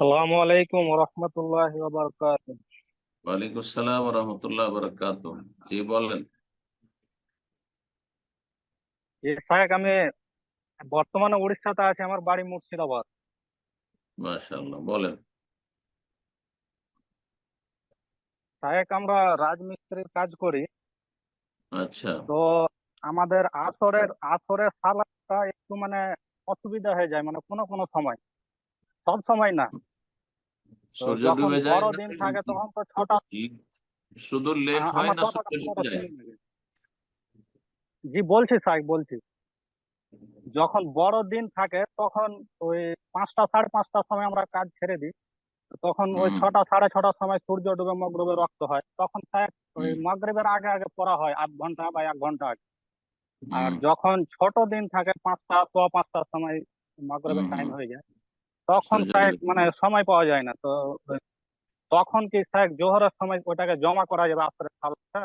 আসসালামু আলাইকুম রহমতুল্লাহ ওয়ালাইকুম আসসালাম রহমতুল্লাহ বরকাত জি বলেন। সাহেব আমি বর্তমানে উড়িষ্যাতে আছি আমার বাড়ি মুর্শিদাবাদ। মাশাআল্লাহ বলেন। সাহেব আমরা রাজমিস্ত্রির কাজ করি। আচ্ছা। তো আমাদের আসরের আসরের সালাদটা একটু মানে অসুবিধা হয়ে যায় মানে কোনো কোনো সময়। সব সময় না। সূর্য ডুবে যায় বড় দিন থাকে তখন তো ছটা শুধু লেট হয় না সূর্য ডুবে যায়। জি বলছি সাহেব বলছি। যখন বড় দিন থাকে তখন ওই পাঁচটা সাড়ে পাঁচটার সময় আমরা কাজ ছেড়ে দিই। তখন ওই ছটা সাড়ে ছটার সময় সূর্য ডুবে মগরবে রক্ত হয়। তখন স্যার ওই মাগরিবের আগে আগে পড়া হয় আধ ঘণ্টা বা এক ঘণ্টা আগে। আর যখন ছোট দিন থাকে পাঁচটা সোয়া পাঁচটার সময় মাগরিবের টাইম হয়ে যায় তখন ডুবে মানে সময় পাওয়া যায় না। তো তখন কি স্যার জোহরের সময় ওটাকে জমা করা যাবে আসরের সালাদটা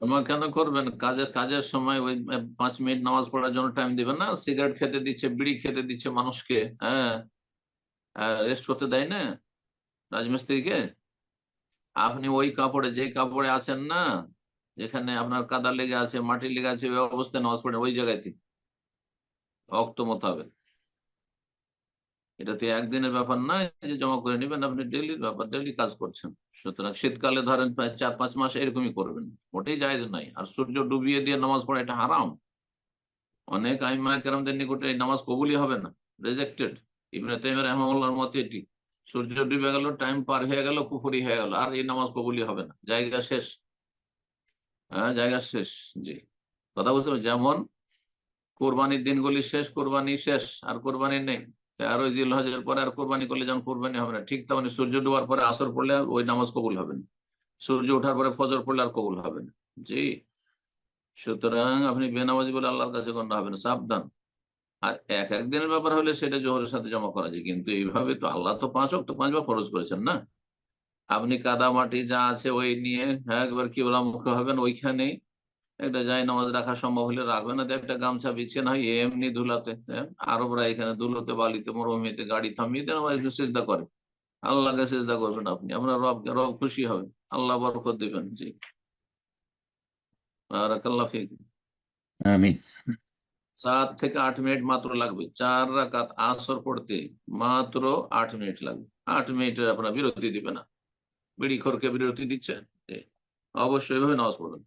তোমার কেন করবেন? কাজের কাজের সময় ওই পাঁচ মিনিট নামাজ পড়ার জন্য টাইম দিবেন না? সিগারেট খেতে দিচ্ছে বিড়ি খেতে দিচ্ছে মানুষকে হ্যাঁ? রেস্ট করতে দেয় না রাজমিস্ত্রিকে? আপনি ওই কাপড়ে যে কাপড়ে আছেন না যেখানে আপনার কাদা লেগে আছে মাটি লেগে আছে ওই অবস্থায় নামাজ পড়েন ওই জায়গাতে অক্ত মোতাবেক। এটা তো একদিনের ব্যাপার না যে জমা করে নেবেন আপনি ডেলির ব্যাপার ডেলি কাজ করছেন। সুতরাং শীতকালে ধরেন প্রায় চার, পাঁচ মাস এরকমই করবেন। ওটাই জায়েজ নাই আর সূর্য ডুবিয়ে দিয়ে নামাজ পড়া এটা হারাম। অনেক আইমা কেরামদের নিকটে এই নামাজ কবুলই হবে না। রেজেক্টেড ইবনে তাইমিয়া রহমাহুল্লাহর মতে এটি। সূর্য ডুবে গেল টাইম পার হয়ে গেল, কুফরি হয়ে গেল। আর এই নামাজ কবুলই হবে না। জায়গা শেষ। হ্যাঁ জায়গা শেষ। জি। কথা বুঝতে যেমন, কোরবানির দিনগুলি শেষ, কোরবানি শেষ। আর কোরবানি নেই। আর ওই জিল হজের পরে আর কোরবানি করলে যেমন কোরবানি হবে না, ঠিক তেমনি সূর্য ডোবার পরে আসর পড়লে ওই নামাজ কবুল হবে না। সূর্য ওঠার পরে ফজর পড়লে আর কবুল হবে না। জি? সুতরাং আপনি বেনামাজি বলে আল্লাহর কাছে গণ্য না সাবধান। আর এক এক দিনের ব্যাপার হলে সেটা জোহরের সাথে জমা করা যায়, কিন্তু এইভাবে তো আল্লাহ তো পাঁচ অক্ট পাঁচবার ফরজ করেছেন না? আপনি কাদা মাটি যা আছে ওই নিয়ে হ্যাঁ একবার কি বলা মুখ হবেন, ওইখানেই একটা যাই নামাজ রাখা সম্ভব হলে রাখবে না একটা গামছা বিছিয়ে না হয় এমনি ধুলাতে হ্যাঁ? আরবরা এখানে ধুলোতে বালিতে মরুভূমিতে গাড়ি থামিয়ে দেন একটু চেষ্টা করে। আল্লাহকে চেষ্টা করবেন আপনি আপনার রব রব খুশি হবে। আল্লাহ বরকত দিবেন জি। আমিন। সাত থেকে আট মিনিট মাত্র লাগবে চার রাকাত আসর পড়তে মাত্র আট মিনিট লাগবে। আট মিনিটের আপনার বিরতি দিবে না। বিড়ি খোরকে বিরতি দিচ্ছে অবশ্যই ভাবে নামাজ পড়বেন।